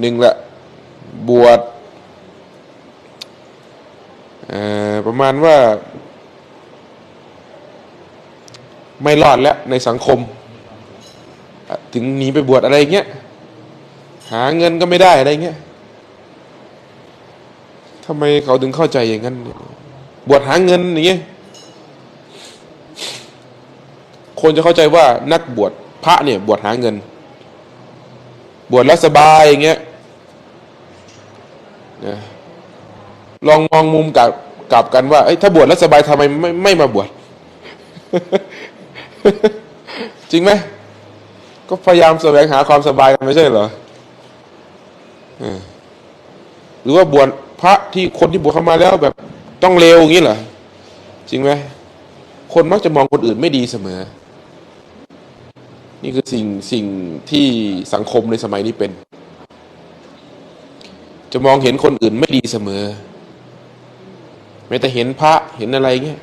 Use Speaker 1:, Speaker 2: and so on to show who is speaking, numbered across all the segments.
Speaker 1: หนึ่งละบวชประมาณว่า ไม่รอดแล้วในสังคม ถึงหนีไปบวชอะไรเงี้ยหาเงินก็ไม่ได้อะไรเงี้ยทำไมเขาถึงเข้าใจอย่างนั้น บวชหาเงินอย่างเงี้ยคนจะเข้าใจว่านักบวชพระเนี่ยบวชหาเงิน บวชแล้วสบายอย่างเงี้ยนะลองมองมุมกลับกลับกันว่าเอ้ถ้าบวชแล้วสบายทำไมไม่ไม่มาบวชจริงไหมก็พยายามแสวงหาความสบายไม่ใช่เหรอเออหรือว่าบวชพระที่คนที่บวชเข้ามาแล้วแบบต้องเลวอย่างนี้เหรอจริงไหมคนมักจะมองคนอื่นไม่ดีเสมอ นี่คือสิ่งสิ่งที่สังคมในสมัยนี้เป็น จะมองเห็นคนอื่นไม่ดีเสมอแม้แต่เห็นพระเห็นอะไรเงี้ย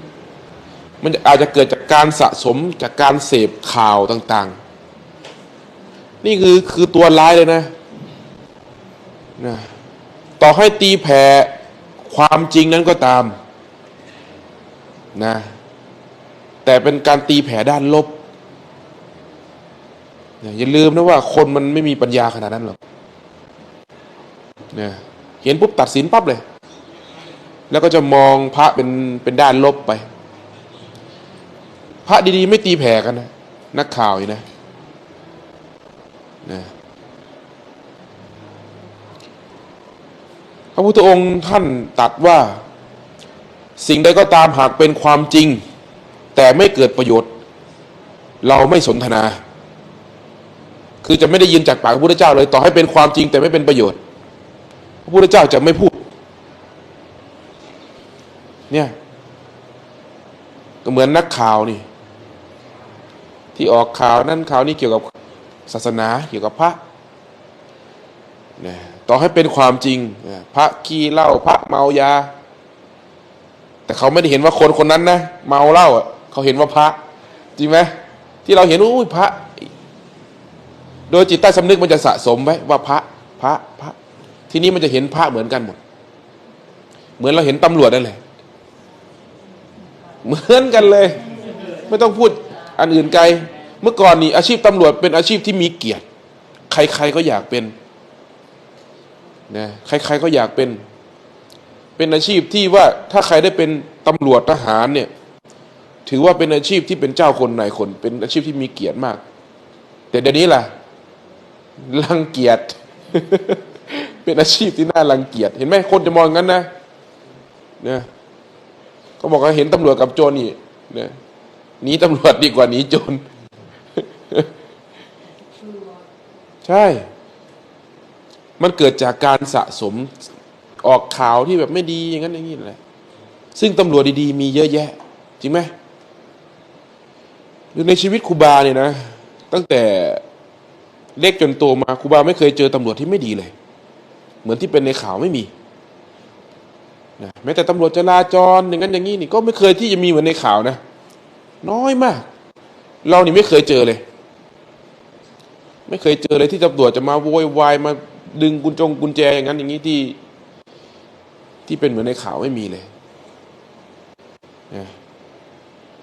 Speaker 1: มันอาจจะเกิดจากการสะสมจากการเสพข่าวต่าง ๆ นี่คือคือตัวร้ายเลยนะนะต่อให้ตีแผ่ความจริงนั้นก็ตามนะแต่เป็นการตีแผ่ด้านลบ อย่าลืมนะว่าคนมันไม่มีปัญญาขนาดนั้นหรอกนะเห็นปุ๊บตัดสินปั๊บเลย แล้วก็จะมองพระเป็นเป็นด้านลบไป พระดีๆ ไม่ตีแผ่กันนะ นักข่าวอยู่นะนะพระพุทธองค์ท่านตัดว่า สิ่งใดก็ตามหากเป็นความจริง แต่ไม่เกิดประโยชน์ เราไม่สนทนา คือจะไม่ได้ยินจากปากพระพุทธเจ้าเลย ต่อให้เป็นความจริงแต่ไม่เป็นประโยชน์ พระพุทธเจ้าจะไม่พูด เนี่ยก็เหมือนนักข่าวนี่ ที่ออกข่าวนั่นข่าวนี้เกี่ยวกับศาสนาเกี่ยวกับพระเนี่ยต่อให้เป็นความจริง พระขี้เหล้าพระเมายา แต่เขาไม่ได้เห็นว่าคนคนนั้นนะเมาเหล้าเขาเห็นว่าพระ จริงไหมที่เราเห็นอุ้ยพระ โดยจิตใต้สำนึกมันจะสะสมไว้ว่าพระพระพระทีนี้มันจะเห็นพระเหมือนกันหมด เหมือนเราเห็นตำรวจนั่นแหละ เหมือนกันเลย ไม่ต้องพูดอันอื่นไกล เมื่อก่อนนี่อาชีพตำรวจเป็นอาชีพที่มีเกียรติ ใครๆก็อยากเป็นนะใครๆก็อยากเป็น เป็นอาชีพที่ว่าถ้าใครได้เป็นตำรวจทหารเนี่ย ถือว่าเป็นอาชีพที่เป็นเจ้าคนนายคน เป็นอาชีพที่มีเกียรติมาก แต่เดี๋ยวนี้ล่ะ รังเกียจเป็นอาชีพที่น่ารังเกียจเห็นไหมคนจะมองงั้นนะเนี่ยเขาบอกว่าเห็นตำรวจกับโจรนี่เนี่ยหนีตำรวจดีกว่าหนีโจรใช่ มันเกิดจากการสะสมออกข่าวที่แบบไม่ดีอย่างนั้นอย่างนี้แหละซึ่งตำรวจดีๆ มีเยอะแยะ จริงไหมหรือในชีวิตครูบาเนี่ยนะ ตั้งแต่ เล็กจนโตมาครูบาไม่เคยเจอตำรวจที่ไม่ดีเลย เหมือนที่เป็นในข่าวไม่มีนะแม้แต่ตำรวจจราจรอย่างนั้นอย่างนี้นี่ก็ไม่เคยที่จะมีเหมือนในข่าวนะ น้อยมาก เรานี่ไม่เคยเจอเลย ไม่เคยเจอเลยที่ตำรวจจะมาโวยวายมาดึงกุญจงกุญแจอย่างนั้นอย่างนี้ที่ ที่เป็นเหมือนในข่าวไม่มีเลยนะ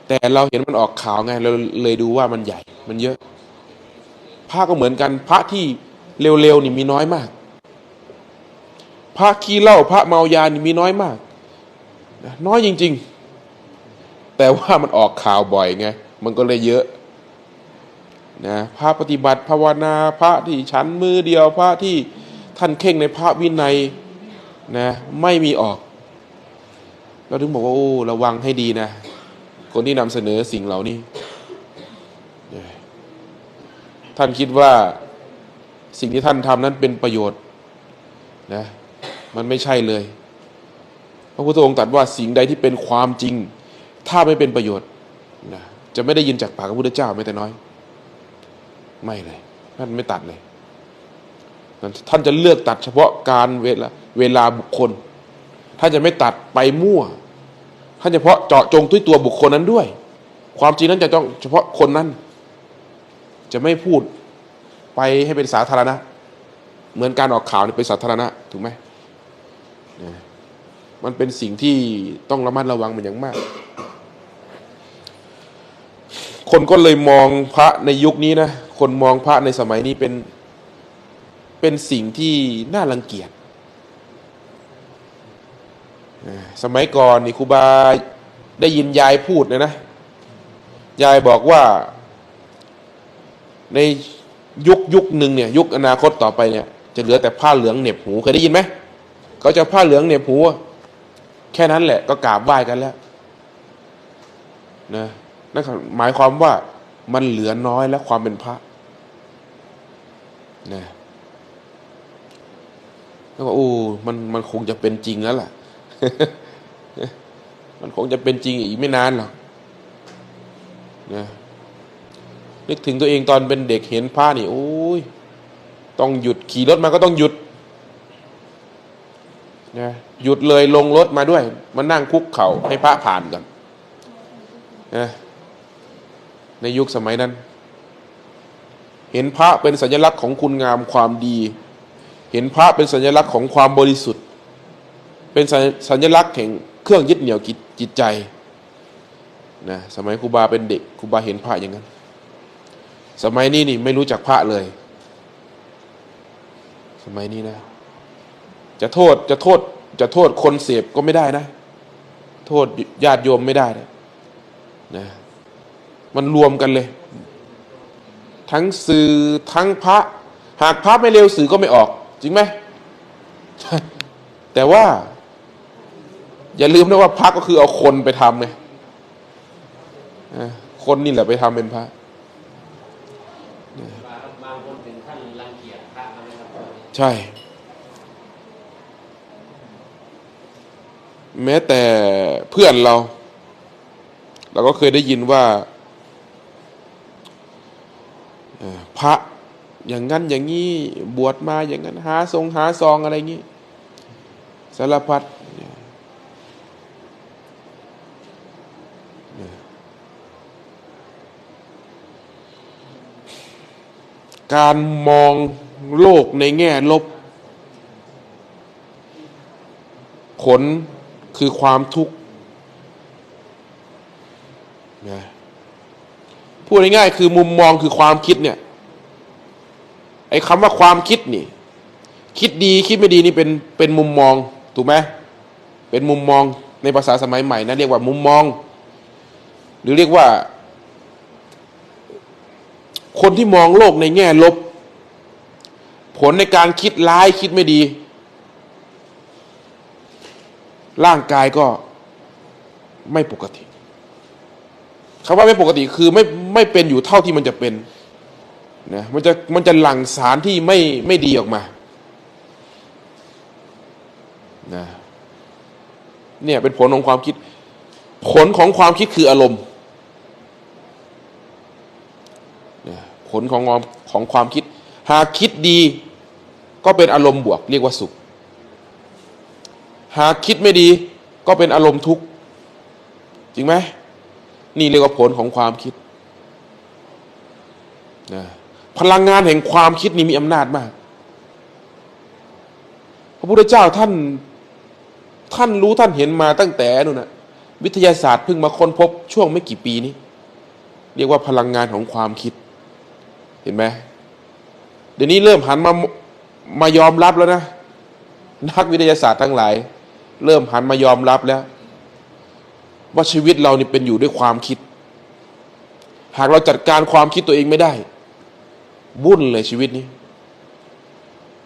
Speaker 1: แต่เราเห็นมันออกข่าวไงเราเลยดูว่ามันใหญ่ มันเยอะ พระก็เหมือนกัน พระที่เร็วๆนี่มีน้อยมาก พระขี้เหล้าพระเมายานี่มีน้อยมาก น้อยจริง ๆ แต่ว่ามันออกข่าวบ่อยไงมันก็เลยเยอะนะพระปฏิบัติภาวนาพระที่ชั้นมือเดียวพระที่ท่านเข่งในพระวินัยนะไม่มีออก เราถึงบอกว่าโอ้ระวังให้ดีนะ คนที่นำเสนอสิ่งเหล่านี้นะ ท่านคิดว่าสิ่งที่ท่านทำนั้นเป็นประโยชน์นะมันไม่ใช่เลย พระพุทธองค์ตรัสว่าสิ่งใดที่เป็นความจริง ถ้าไม่เป็นประโยชน์นะจะไม่ได้ยินจากปากพระพุทธเจ้าแม้แต่น้อย ไม่เลยท่านไม่ตัดเลย ท่านจะเลือกตัดเฉพาะการเวลาเวลาบุคคลท่านจะไม่ตัดไปมั่วท่านเฉพาะเจาะจงที่ตัวบุคคลนั้นด้วย ความจริงนั้นจะต้องเฉพาะคนนั้น จะไม่พูดไปให้เป็นสาธารณะ เหมือนการออกข่าวนี่เป็นสาธารณะถูกไหมมันเป็นสิ่งที่ต้องระมัดระวังเป็นอย่างมาก คนก็เลยมองพระในยุคนี้นะคนมองพระในสมัยนี้เป็นเป็นสิ่งที่น่ารังเกียจสมัยก่อนนี่ครูบาได้ยินยายพูดเลยนะยายบอกว่า ในยุคยุคหนึ่งเนี่ยยุคอนาคตต่อไปเนี่ยจะเหลือแต่ผ้าเหลืองเหน็บหูเคยได้ยินไหมเขาจะผ้าเหลืองเหน็บหูแค่นั้นแหละก็กราบไหว้กันแล้วนะนั่นหมายความว่ามันเหลือน้อยแล้วความเป็นพระนะแล้วก็โอ้มันมันคงจะเป็นจริงแล้วล่ะ มันคงจะเป็นจริงอีกไม่นานหรอกนะ นึกถึงตัวเองตอนเป็นเด็กเห็นพระนี่โอ้ยต้องหยุดขี่รถมาก็ต้องหยุดนะหยุดเลยลงรถมาด้วยมานั่งคุกเข่าให้พระผ่านก่อนนะในยุคสมัยนั้น เห็นพระเป็นสัญลักษณ์ของคุณงามความดี เห็นพระเป็นสัญลักษณ์ของความบริสุทธิ์ เป็นสัญลักษณ์แห่งเครื่องยึดเหนี่ยวจิตใจนะสมัยครูบาเป็นเด็กครูบาเห็นพระอย่างนั้น สมัยนี้นี่ไม่รู้จักพระเลย สมัยนี้นะ จะโทษจะโทษ จะโทษคนเสพก็ไม่ได้นะ โทษญาติโยมไม่ได้นะนะมันรวมกันเลย ทั้งสื่อทั้งพระ หากพระไม่เร็วสื่อก็ไม่ออก จริงไหมแต่ว่า อย่าลืมนะว่าพระก็คือเอาคนไปทำไงคนนี่แหละไปทำเป็นพระ
Speaker 2: บางคนถึงขั้นรังเกียจพระมาเลยครับ
Speaker 1: ใช่ แม้แต่เพื่อนเรา เราก็เคยได้ยินว่าพระอย่างนั้นอย่างนี้บวชมาอย่างนั้นหาทรงหาซองอะไรอย่างนี้สารพัดเนี่ยเนี่ย การมองโลกในแง่ลบ ผลคือความทุกข์นะพูดง่ายๆคือมุมมองคือความคิดเนี่ยไอ้คำว่าความคิดนี่ คิดดีคิดไม่ดีนี่เป็นเป็นมุมมองถูกไหมเป็นมุมมองในภาษาสมัยใหม่นะเรียกว่ามุมมอง หรือเรียกว่า คนที่มองโลกในแง่ลบ ผลในการคิดร้ายคิดไม่ดี ร่างกายก็ไม่ปกติคำว่าไม่ปกติคือไม่ไม่เป็นอยู่เท่าที่มันจะเป็นนะมันจะมันจะหลั่งสารที่ไม่ไม่ดีออกมานะเนี่ยเป็นผลของความคิด ผลของความคิดคืออารมณ์นะผ ลของความของความคิด หากคิดดีก็เป็นอารมณ์บวก เรียกว่าสุข หากคิดไม่ดีก็เป็นอารมณ์ทุกข์จริงไหมนี่เรียกว่าผลของความคิดนะพลังงานแห่งความคิดนี่มีอำนาจมาก พระพุทธเจ้าท่านท่านรู้ท่านเห็นมาตั้งแต่นู่นนะวิทยาศาสตร์เพิ่งมาค้นพบช่วงไม่กี่ปีนี้ เรียกว่าพลังงานของความคิด เห็นไหมเดี๋ยวนี้เริ่มหันมามายอมรับแล้วนะ นักวิทยาศาสตร์ทั้งหลาย เริ่มหันมายอมรับแล้ว ว่าชีวิตเรานี่เป็นอยู่ด้วยความคิด หากเราจัดการความคิดตัวเองไม่ได้วุ่นเลยชีวิตนี้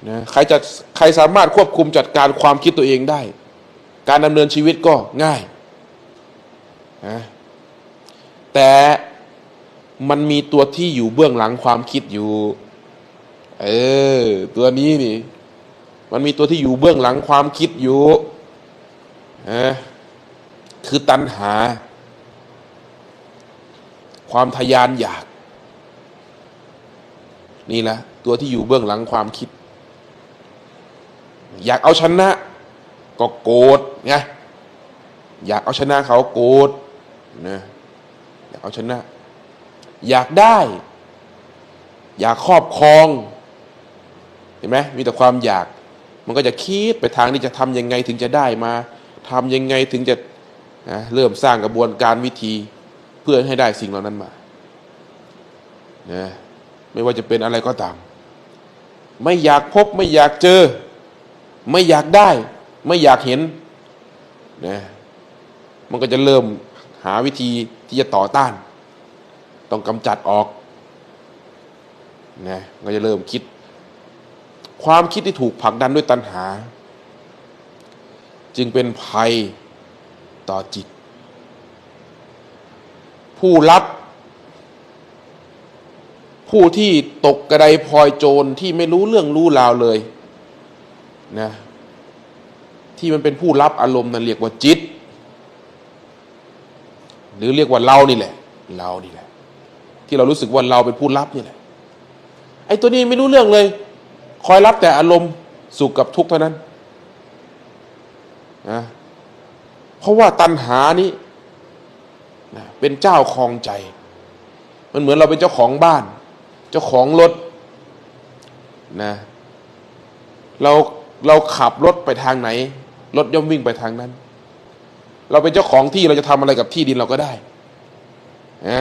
Speaker 1: นะใครจะใครสามารถควบคุมจัดการความคิดตัวเองได้ การดำเนินชีวิตก็ง่ายนะแต่ มันมีตัวที่อยู่เบื้องหลังความคิดอยู่ เออ ตัวนี้นี่ มันมีตัวที่อยู่เบื้องหลังความคิดอยู่นะคือตัณหา ความทยานอยาก นี่แหละตัวที่อยู่เบื้องหลังความคิด อยากเอาชนะ ก็โกรธไงอยากเอาชนะเขาโกรธนะอยากเอาชนะ อยากได้ อยากครอบครอง เห็นไหมมีแต่ความอยาก มันก็จะคิดไปทางที่จะทำยังไงถึงจะได้มาทำยังไงถึงจะเริ่มสร้างกระบวนการวิธีเพื่อให้ได้สิ่งเหล่านั้นมานะไม่ว่าจะเป็นอะไรก็ตาม ไม่อยากพบไม่อยากเจอ ไม่อยากได้ ไม่อยากเห็นนะมันก็จะเริ่มหาวิธีที่จะต่อต้าน ต้องกำจัดออกนะก็จะเริ่มคิด ความคิดที่ถูกผลักดันด้วยตัณหา จึงเป็นภัยต่อจิต ผู้รับผู้ที่ตกกระไดพลอยโจรที่ไม่รู้เรื่องรู้ราวเลยนะที่มันเป็นผู้รับอารมณ์นั้นเรียกว่าจิต หรือเรียกว่าเรานี่แหละ เรานี่แหละ ที่เรารู้สึกว่าเราเป็นผู้รับนี่แหละไอ้ตัวนี้ไม่รู้เรื่องเลย คอยรับแต่อารมณ์สุขกับทุกข์เท่านั้นนะเพราะว่าตัณหานี้นะเป็นเจ้าครองใจ มันเหมือนเราเป็นเจ้าของบ้าน เจ้าของรถนะเราเราขับรถไปทางไหน รถย่อมวิ่งไปทางนั้น เราเป็นเจ้าของที่เราจะทำอะไรกับที่ดินเราก็ได้นะ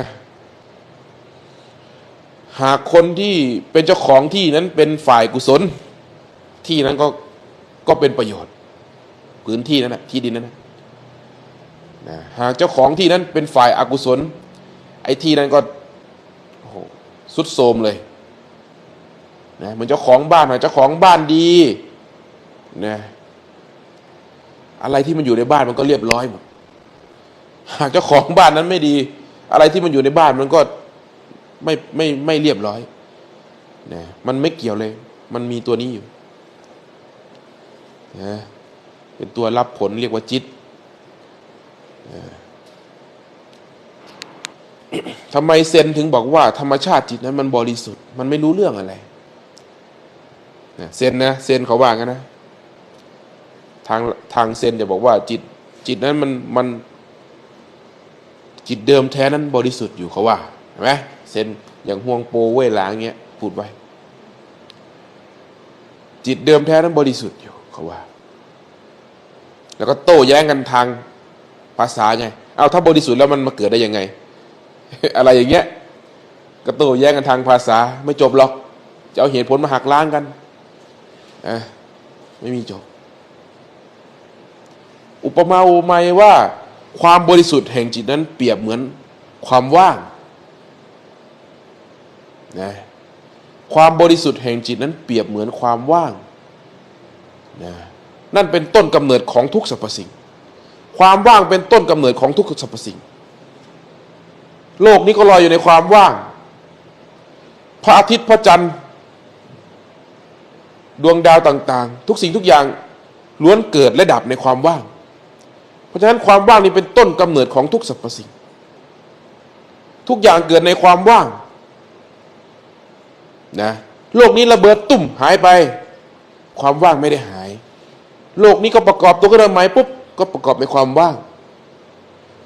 Speaker 1: หากคนที่เป็นเจ้าของที่นั้นเป็นฝ่ายกุศล ที่นั้นก็ก็เป็นประโยชน์พื้นที่นั้นนะที่ดินนั้นนะหากเจ้าของที่นั้นเป็นฝ่ายอากุศล ไอ้ที่นั้นก็โอ้โหสุดโทมเลยนะเหมือนเจ้าของบ้านหน่อยเจ้าของบ้านดีนะอะไรที่มันอยู่ในบ้านมันก็เรียบร้อยหมดหากเจ้าของบ้านนั้นไม่ดี อะไรที่มันอยู่ในบ้านมันก็ ไม่ไม่ไม่เรียบร้อยนะมันไม่เกี่ยวเลย มันมีตัวนี้อยู่นะเป็นตัวรับผลเรียกว่าจิตทำไมเซนถึงบอกว่าธรรมชาติจิตนั้นมันบริสุทธิ์มันไม่รู้เรื่องอะไรนะเซนนะเซนเขาว่ากันนะทางทางเซนจะบอกว่าจิตจิตนั้นมันมันจิตเดิมแท้นั้นบริสุทธิ์อยู่เขาว่าเห็นไหม เซนอย่างห่วงโปเว่ยหลางเงี้ยพูดไว้ จิตเดิมแท้นั้นบริสุทธิ์อยู่เขาว่า แล้วก็โต้แย้งกันทางภาษาไงเอาถ้าบริสุทธิ์แล้วมันมาเกิดได้ยังไง อะไรอย่างเงี้ยก็โต้แย้งกันทางภาษา ไม่จบหรอก จะเอาเหตุผลมาหักล้างกันอะไม่มีจบ อุปมาอุปไมยว่า ความบริสุทธิ์แห่งจิตนั้นเปรียบเหมือนความว่าง นะความบริสุทธิ์แห่งจิตนั้นเปรียบเหมือนความว่างนะนั่นเป็นต้นกำเนิดของทุกสรรพสิ่ง ความว่างเป็นต้นกำเนิดของทุกสรรพสิ่ง โลกนี้ก็ลอยอยู่ในความว่าง พระอาทิตย์พระจันทร์ ดวงดาวต่าง ๆ ทุกสิ่งทุกอย่างล้วนเกิดและดับในความว่าง เพราะฉะนั้นความว่างนี้เป็นต้นกำเนิดของทุกสรรพสิ่ง ทุกอย่างเกิดในความว่าง นะโลกนี้ระเบิดตุ่มหายไป ความว่างไม่ได้หาย โลกนี้ก็ประกอบตัวขึ้นมาใหม่ปุ๊บก็ประกอบในความว่าง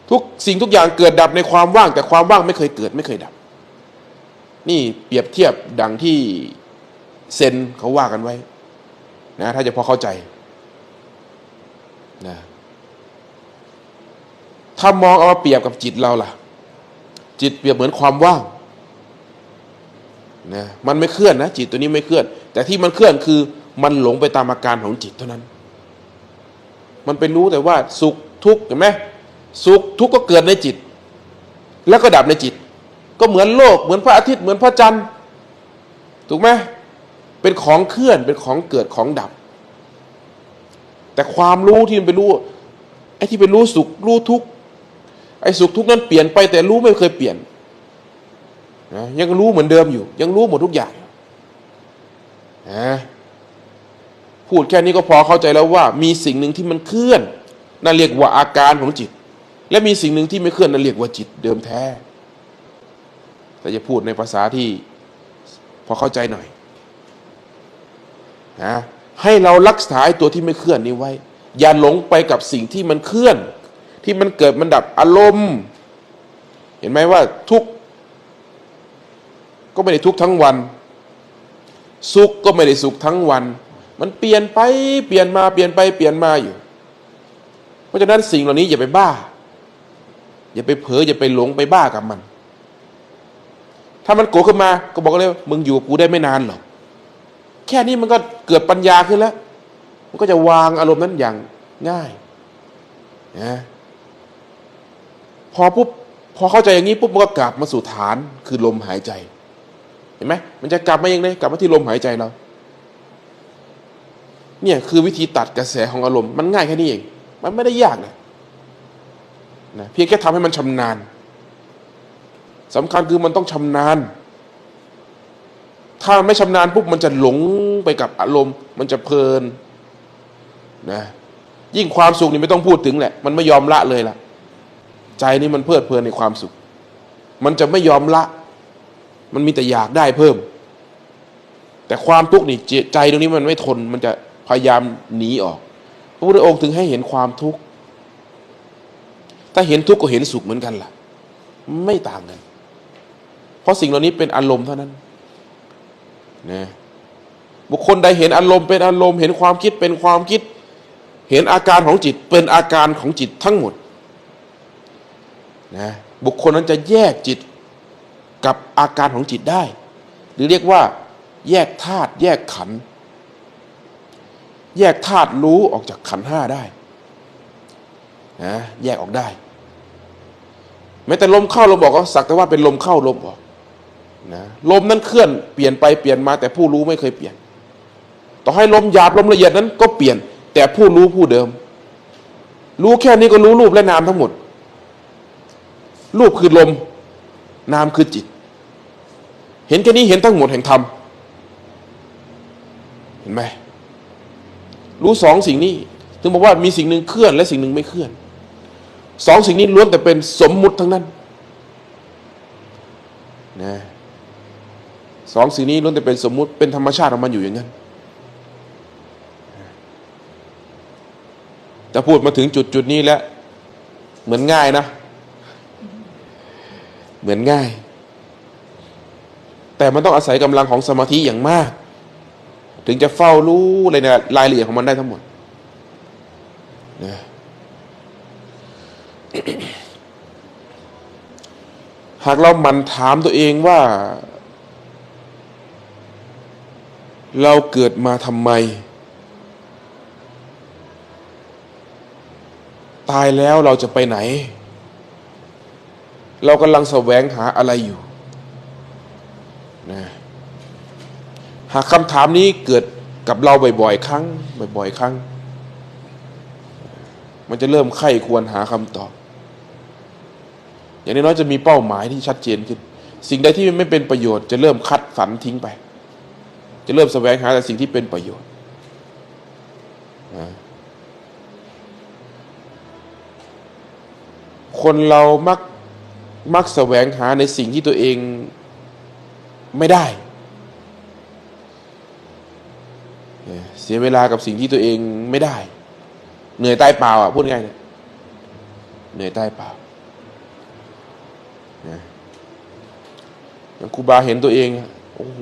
Speaker 1: ทุกสิ่งทุกอย่างเกิดดับในความว่าง แต่ความว่างไม่เคยเกิดไม่เคยดับ นี่เปรียบเทียบดังที่เซนเขาว่ากันไว้นะถ้าจะพอเข้าใจนะถ้ามองเอามาเปรียบกับจิตเราล่ะ จิตเปรียบเหมือนความว่าง นะมันไม่เคลื่อนนะจิตตัวนี้ไม่เคลื่อน แต่ที่มันเคลื่อนคือมันหลงไปตามอาการของจิตเท่านั้น มันไปรู้แต่ว่าสุขทุกข์เห็นไหมสุขทุกข์ก็เกิดในจิต แล้วก็ดับในจิต ก็เหมือนโลกเหมือนพระอาทิตย์เหมือนพระจันทร์ถูกไหมเป็นของเคลื่อนเป็นของเกิดของดับ แต่ความรู้ที่มันไปรู้ไอ้ที่ไปรู้สุขรู้ทุกข์ไอ้สุขทุกข์นั้นเปลี่ยนไปแต่รู้ไม่เคยเปลี่ยน นะยังรู้เหมือนเดิมอยู่ ยังรู้หมดทุกอย่างนะพูดแค่นี้ก็พอเข้าใจแล้วว่า มีสิ่งหนึ่งที่มันเคลื่อนนั่นเรียกว่าอาการของจิต และมีสิ่งหนึ่งที่ไม่เคลื่อนนั่นเรียกว่าจิตเดิมแท้ แต่จะพูดในภาษาที่พอเข้าใจหน่อยนะให้เรารักษาตัวที่ไม่เคลื่อนนี้ไว้ อย่าหลงไปกับสิ่งที่มันเคลื่อน ที่มันเกิดมันดับอารมณ์ เห็นไหมว่าทุก ก็ไม่ได้ทุกทั้งวัน สุขก็ไม่ได้สุขทั้งวัน มันเปลี่ยนไปเปลี่ยนมาเปลี่ยนไปเปลี่ยนมาอยู่ เพราะฉะนั้นสิ่งเหล่านี้อย่าไปบ้า อย่าไปเผลออย่าไปหลงไปบ้ากับมัน ถ้ามันโกรธขึ้นมา ก็บอกเลยมึงอยู่กับกูได้ไม่นานหรอกแค่นี้มันก็เกิดปัญญาขึ้นแล้ว มันก็จะวางอารมณ์นั้นอย่างง่ายนะพอปุ๊บพอเข้าใจอย่างนี้ปุ๊บมันก็กลับมาสู่ฐานคือลมหายใจ ห็นไหมมันจะกลับมาเองเลยกลับมาที่ลมหายใจเรา เนี่ยคือวิธีตัดกระแสของอารมณ์มันง่ายแค่นี้เอง มันไม่ได้ยากนะนะเพียงแค่ทำให้มันชำนาญสำคัญคือมันต้องชำนาญ ถ้าไม่ชำนาญปุ๊บมันจะหลงไปกับอารมณ์ มันจะเพลินนะยิ่งความสุขนี่ไม่ต้องพูดถึงแหละ มันไม่ยอมละเลยล่ะ ใจนี่มันเพลิดเพลินในความสุข มันจะไม่ยอมละ มันมีแต่อยากได้เพิ่ม แต่ความทุกข์นี่ใจตรงนี้มันไม่ทนมันจะพยายามหนีออก พระพุทธองค์ถึงให้เห็นความทุกข์ถ้าเห็นทุกข์ก็เห็นสุขเหมือนกันล่ะ ไม่ต่างกัน เพราะสิ่งเหล่านี้เป็นอารมณ์เท่านั้นนะบุคคลใดเห็นอารมณ์เป็นอารมณ์ เห็นความคิดเป็นความคิด เห็นอาการของจิตเป็นอาการของจิตทั้งหมดนะบุคคลนั้นจะแยกจิต กับอาการของจิตได้ หรือเรียกว่า แยกธาตุแยกขัน แยกธาตุรู้ออกจากขันห้าได้นะแยกออกได้แม้แต่ลมเข้าลมออกก็สักแต่ว่าเป็นลมเข้าลมออกนะลมนั้นเคลื่อนเปลี่ยนไปเปลี่ยนมา แต่ผู้รู้ไม่เคยเปลี่ยน ต่อให้ลมหยาบลมละเอียดนั้นก็เปลี่ยน แต่ผู้รู้ผู้เดิม รู้แค่นี้ก็รู้รูปและนามทั้งหมด รูปคือลม นามคือจิต เห็นแค่นี้เห็นทั้งหมดแห่งธรรมเห็นไหมรู้สองสิ่งนี้ ถึงบอกว่ามีสิ่งหนึ่งเคลื่อนและสิ่งหนึ่งไม่เคลื่อนสองสิ่งนี้ล้วนแต่เป็นสมมุติทั้งนั้นนะสองสิ่งนี้ล้วนแต่เป็นสมมุติเป็นธรรมชาติของมันอยู่อย่างนั้นแต่พูดมาถึงจุดจุดนี้แล้ว เหมือนง่ายนะ เหมือนง่าย แต่มันต้องอาศัยกำลังของสมาธิอย่างมาก ถึงจะเฝ้ารู้อะไรในรายละเอียดของมันได้ทั้งหมดนะหากเราหมันถามตัวเองว่า เราเกิดมาทำไม ตายแล้วเราจะไปไหน เรากำลังแสวงหาอะไรอยู่ นะหากคำถามนี้เกิดกับเราบ่อยๆ ครั้ง บ่อยๆ ครั้ง มันจะเริ่มไข้ควรหาคำตอบ อย่างน้อยจะมีเป้าหมายที่ชัดเจนขึ้น สิ่งใดที่ไม่เป็นประโยชน์จะเริ่มคัดสรรทิ้งไป จะเริ่มแสวงหาแต่สิ่งที่เป็นประโยชน์คนเรามักมักแสวงหาในสิ่งที่ตัวเอง ไม่ได้ เสียเวลากับสิ่งที่ตัวเองไม่ได้ เหนื่อยใต้เปล่าอะพูดง่ายเนี่ยเหนื่อยใต้เปล่านะอย่างครูบาเห็นตัวเองอะโอ้โห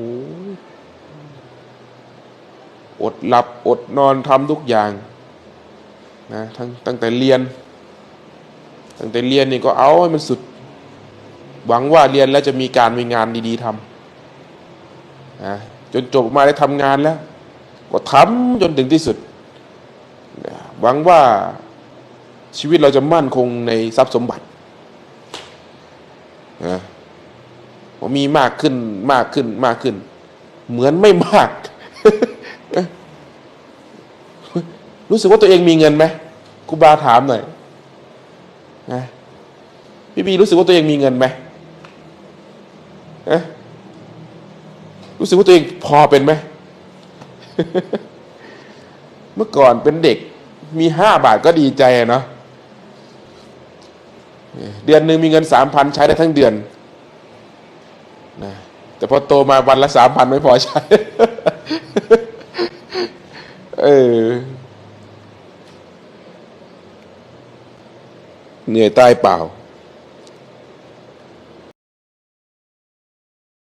Speaker 1: อดหลับอดนอนทำทุกอย่างนะทั้งตั้งแต่เรียน ตั้งแต่เรียนนี่ก็เอาให้มันสุด หวังว่าเรียนแล้วจะมีการมีงานดี ๆทำ นะจนจบมาได้ทำงานแล้ว ก็ทำจนถึงที่สุดหวังว่าชีวิตเราจะมั่นคงในทรัพย์สมบัตินะมีมากขึ้นมากขึ้นมากขึ้น เหมือนไม่มาก รู้สึกว่าตัวเองมีเงินไหมครูบาถามหน่อยนะพี่บีรู้สึกว่าตัวเองมีเงินไหมนะ รู้สึกว่าตัวเองพอเป็นไหม เมื่อก่อนเป็นเด็ก มีห้าบาทก็ดีใจเนาะเดือนหนึ่งมีเงินสามพันใช้ได้ทั้งเดือนนะแต่พอโตมาวันละสามพันไม่พอใช้ เออ เหนื่อยตายเปล่า